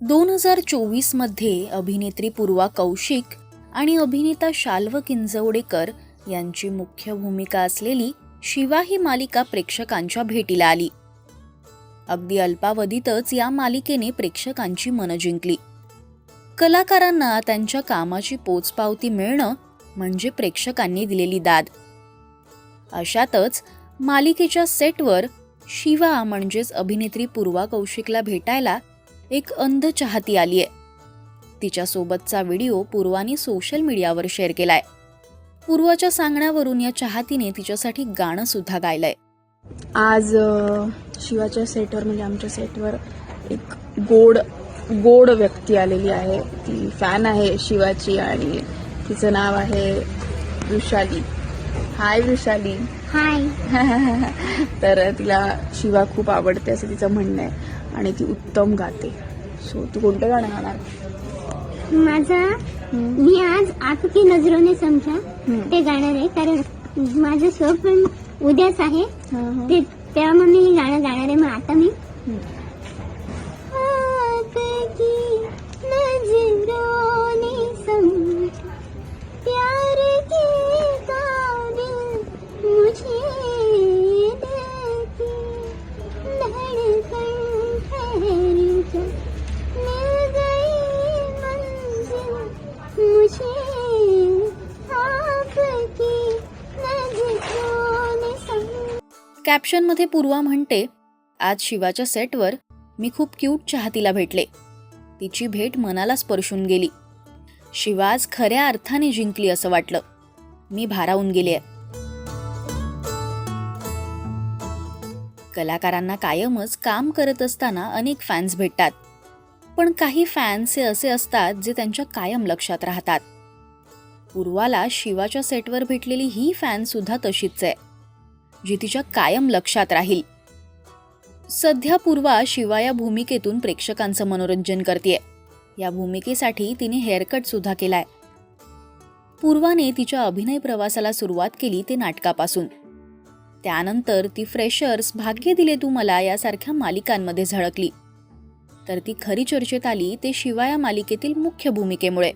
दोन हजार चोवीसमध्ये अभिनेत्री पूर्वा कौशिक आणि अभिनेता शाल्व किंजवडेकर यांची मुख्य भूमिका असलेली शिवा ही मालिका प्रेक्षकांच्या भेटीला आली. अगदी अल्पावधीतच या मालिकेने प्रेक्षकांची मनं जिंकली. कलाकारांना त्यांच्या कामाची पोचपावती मिळणं म्हणजे प्रेक्षकांनी दिलेली दाद. अशातच मालिकेच्या सेटवर शिवा म्हणजेच अभिनेत्री पूर्वा कौशिकला भेटायला एक अंध चाहती आहे तिच्यासोबतचा व्हिडिओ पूर्वाने सोशल मीडियावर शेअर केलाय. पूर्वाच्या सांगण्यावरून या चाहतीने तिच्यासाठी गाणं सुद्धा गायलंय. आज शिवाच्या सेटवर म्हणजे आमच्या सेटवर एक गोड गोड व्यक्ती आलेली आहे. ती फॅन आहे शिवाची आणि तिचं नाव आहे वृषाली. हाय वृषाली हाय. तर तिला शिवा खूप आवडते असं तिचं म्हणणं आहे. आणि ती उत्तम गाते. सो तू कोणतं गाणं गाणार? माझा? मी आज आपकी नजरोने समजा ते गाणार आहे. कारण माझं स्वर पण उद्याच आहे. ते तेव्हा मग मी गाणं गाणार आहे. मग आता मी कॅप्शनमध्ये पूर्वा म्हणते आज शिवाच्या सेटवर मी खूप क्यूट चाहतीला भेटले. तिची भेट मनाला स्पर्शून गेली. शिवा आज खऱ्या अर्थाने जिंकली असं वाटलं. मी भारावून गेले कलाकारांना कायमच काम करत असताना अनेक फॅन्स भेटतात. पण काही फॅन्स हे असे असतात जे त्यांच्या कायम लक्षात राहतात. पूर्वाला शिवाच्या सेटवर भेटलेली ही फॅन सुद्धा तशीच आहे. जी तिच्या कायम लक्षात राहील. सध्या पूर्वा शिवा या भूमिकेतून प्रेक्षकांचं मनोरंजन करते या भूमिकेसाठी तिने हेअरकट सुद्धा केलाय. पूर्वाने तिच्या अभिनय प्रवासाला सुरुवात केली ते नाटकापासून. त्यानंतर ती फ्रेशर्स भाग्य दिले तू मला यासारख्या मालिकांमध्ये झळकली. तर ती खरी चर्चेत आली ते शिवा या मालिकेतील मुख्य भूमिकेमुळे.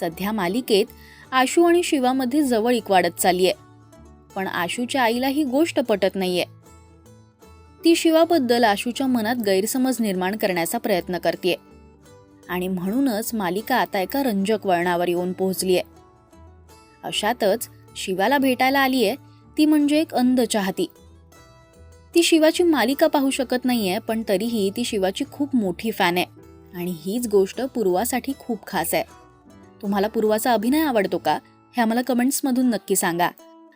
सध्या मालिकेत आशू आणि शिवामध्ये जवळ जवळीक वाढत आहे पण आशूच्या आईला ही गोष्ट पटत नाहीये. ती शिवाबद्दल आशूच्या मनात गैरसमज निर्माण करण्याचा प्रयत्न करते आणि म्हणूनच मालिका आता एका रंजक वळणावर येऊन पोहोचलीये. अशातच शिवाला भेटायला आलीये ती म्हणजे एक अंध चाहती. ती शिवाची मालिका पाहू शकत नाहीये पण तरीही ती शिवाची खूप मोठी फॅन आहे. आणि हीच गोष्ट पूर्वासाठी खूप खास आहे. तुम्हाला पूर्वाचा अभिनय आवडतो का? हे आम्हाला कमेंट्समधून नक्की सांगा.